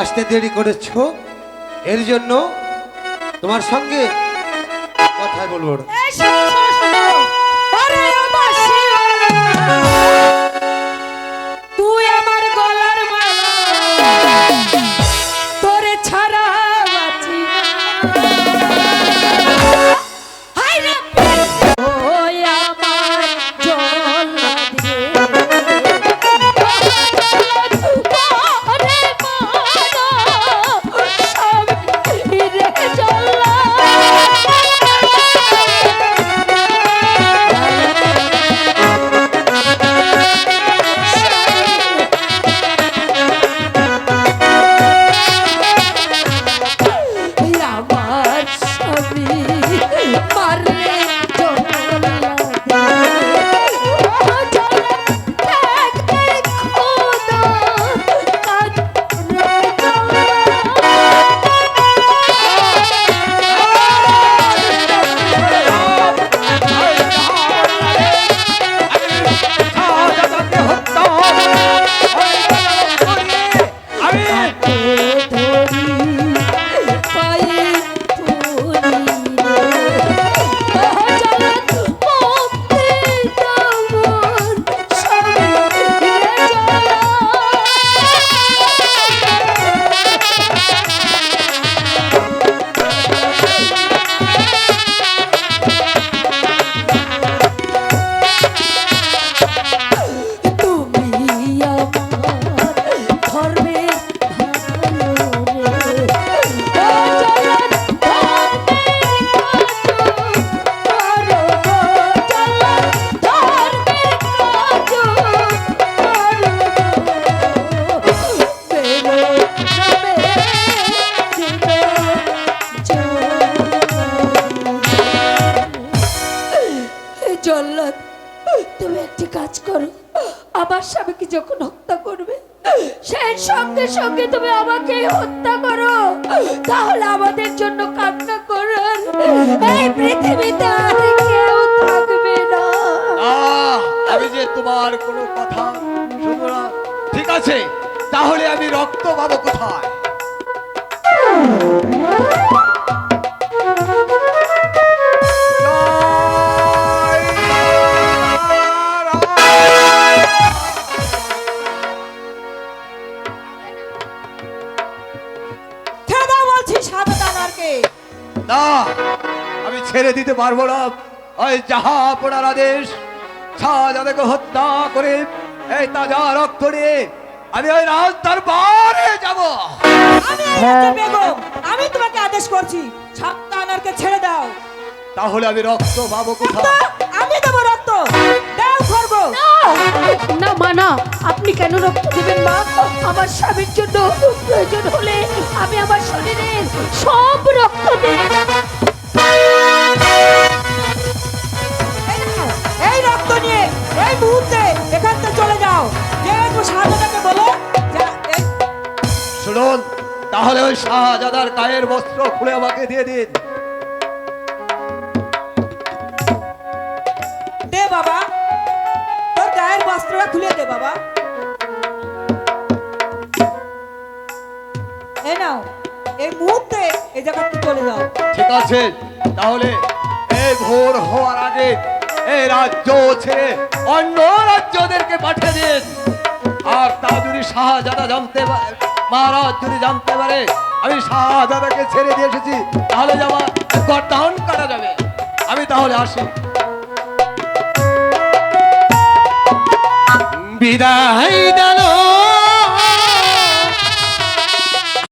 আসতে দেরি করেছ এর জন্য তোমার সঙ্গে কথা বলব না। একটি কাজ করো। আমার স্বামীকে যখন হত্যা করবে, সেই সঙ্গে সঙ্গে তুমি আমাকে হত্যা করো। তাহলে আমাদের জন্য কান্না করার এই পৃথিবীতে আর কেউ থাকবে না। আমি যে তোমার কোনো কথা শুনব না, ঠিক আছে, তাহলে আমি রক্ত পাবো কোথায়? না আমি ছেড়ে দিতে পারব না। ওই যাহা পড়ার আদেশ শাহজাদাকে হত্যা করে এই তাজা রক্ত নিয়ে আমি ওই রাস্তার বারে যাব। আমি বেগম আমি তোমাকে আদেশ করছি সাতটা আনারকে ছেড়ে দাও। তাহলে আমি রক্ত পাবো কোথায়? আমি দেবো রক্ত। দাও খর্গ না মা না। আপনি কেন রক্ত দেবেন মা? আমার স্বামীর জন্য প্রয়োজন হলে আমি আমার শরীরের সব রক্ত দেব। এই রক্ত নিয়ে এই মুহূর্তে এখান থেকে চলে যাও। সাজাটাকে বলো শুনুন তাহলে ওই শাহজাদার গায়ের বস্ত্র খুলে আমাকে দিয়ে দিন। দে বাবা গায়ের খুলে দে, বাবা। নাও, এই মুহূর্তে এই জায়গাতে চলে যাও। ঠিক আছে, তাহলে এই ভোর হওয়ার আগে এই রাজ্য ছেড়ে অন্য রাজ্যদেরকে পাঠিয়ে দিন। আর তা যদি শাহজাদা জানতে পারে মহারাজ যদি জানতে পারে, আমি শাহজাদাকে ছেড়ে দিয়ে এসেছি, তাহলে যে আমার গর্দান কাটা যাবে। আমি তাহলে আসি। বিদায় দিল।